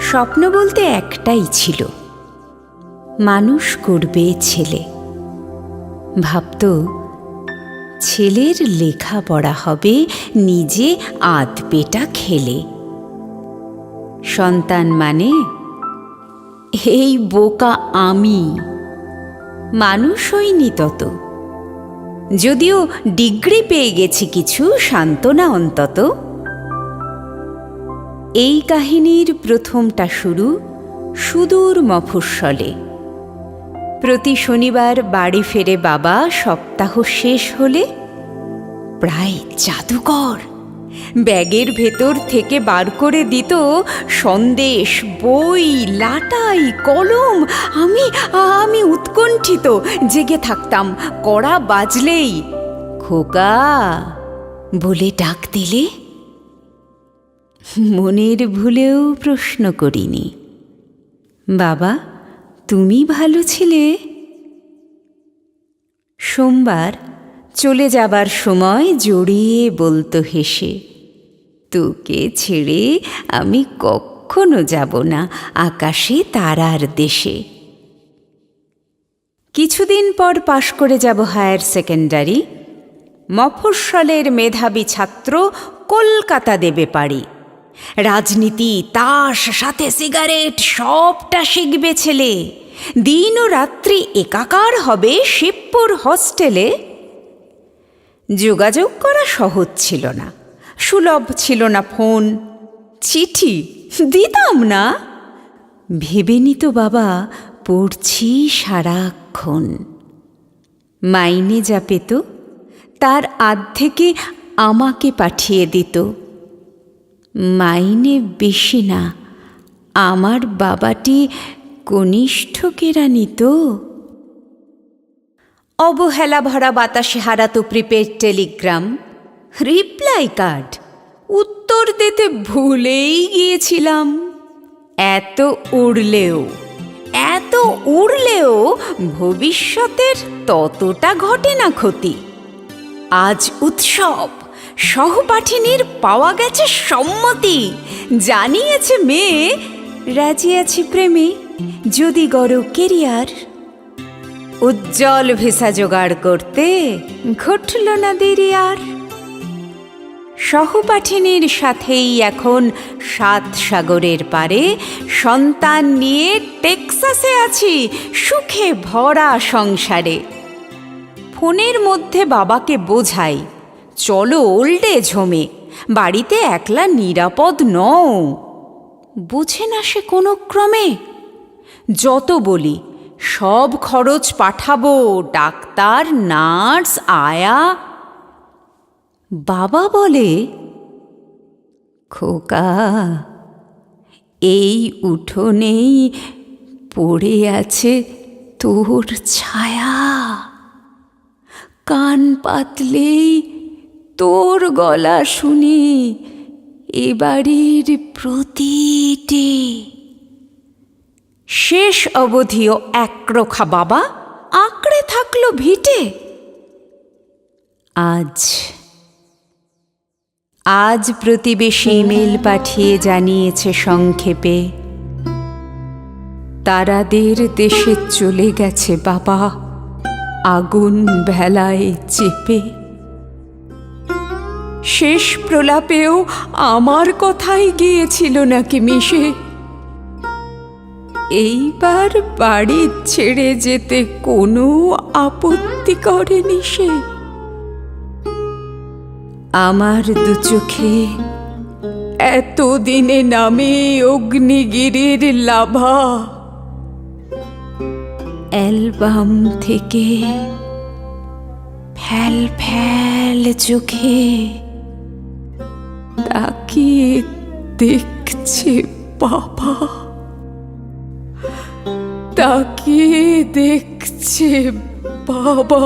স্বপ্ন বলতে একটাই ছিল, মানুষ করবে ছেলে। ভাবত, ছেলের লেখাপড়া হবে, নিজে আধ পেটা খেলে। সন্তান মানে এই বোকা আমি। মানুষ হইনি তত। যদিও ডিগ্রি পেয়ে গেছি কিছু, সান্ত্বনা অন্তত। এই কাহিনীর প্রথমটা শুরু সুদূর মফস্বলে। প্রতি শনিবার বাড়ি ফেরে বাবা সপ্তাহ শেষ হলে প্রায় জাদুকর ব্যাগের ভেতর থেকে বার করে দিত সন্দেশ, বই, লাটাই, কলম। আমি আমি উৎকণ্ঠিত, জেগে থাকতাম, কড়া বাজলেই খোকা বলে ডাক দিলে মনের ভুলেও প্রশ্ন করিনি। বাবা, তুমি ভালো ছিলে? সোমবার চলে যাবার সময় জড়িয়ে বলতো হেসে, তোকে ছেড়ে আমি কখনো যাব না আকাশে তারার দেশে। কিছুদিন পর পাশ করে যাব হায়ার সেকেন্ডারি। মফস্বলের মেধাবী ছাত্র কলকাতা দেবে পারি রাজনীতি, তাস, সাথে সিগারেট, সবটা শিখবে ছেলে। দিন ও রাত্রি একাকার হবে শিবপুর হস্টেলে। যোগাযোগ করা সহজ ছিল না। সুলভ ছিল না ফোন। চিঠি, দিতাম না। ভেবে নিত বাবা, পড়ছি সারাক্ষণ। মাইনে যা পেত, তার আর্ধেকে আমাকে পাঠিয়ে দিত। মাইনে বেশি না। আমার বাবাটি কনিষ্ঠকেরা তো। অবহেলা ভরা বাতাসে হারাতো প্রিপেড টেলিগ্রাম। Reply card. উত্তর দিতে ভুলেই গিয়েছিলাম। এত উড়লেও এত উড়লেও ভবিষ্যতের ততটা ঘটে না ক্ষতি। আজ উৎসব। সহপাঠিনীর পাওয়া গেছে সম্মতি। জানিয়েছে মেয়ে, রাজি আছি প্রেমে, যদি গড় কেরিয়ার। উজ্জ্বল ভিসা জোগাড় করতে ঘটল না দেরি আর। সহপাঠিনীর সাথেই এখন সাত সাগরের পারে সন্তান নিয়ে টেক্সাসে আছি, সুখে ভরা সংসারে। ফোনের মধ্যে বাবাকে বোঝাই। চলো ওল্ডে ঝোমে, বাড়িতে একলা নিরাপদ নও। বোঝে না সে কোনো ক্রমে? যত বলি, সব খরচ পাঠাবো, ডাক্তার, নার্স, আয়া। বাবা বলে, খোকা, এই উঠোনেই পড়ে আছে তোর ছায়া। কান পাতলেই তোর গলা শুনি এবাড়ির প্রতিটি। শেষ অবধিও একরোখা বাবা, আঁকড়ে থাকল ভিটে। আজ আজ প্রতিবেশী ইমেল পাঠিয়ে জানিয়েছে সংক্ষেপে, তারাদের দেশে চলে গেছে বাবা, আগুন ভেলায় চেপে। শেষ প্রলাপেও আমার কথাই গিয়েছিল নাকি মিশে? এইবার বাড়ি ছেড়ে যেতে কোনো আপত্তি করেনি সে। আমার দু চোখে এতদিনে নামে অগ্নিগিরির লাভা। অ্যালবাম থেকে ফ্যাল ফ্যাল চোখে তাকিয়ে দেখছে বাবা। তাকিয়ে দেখছে বাবা।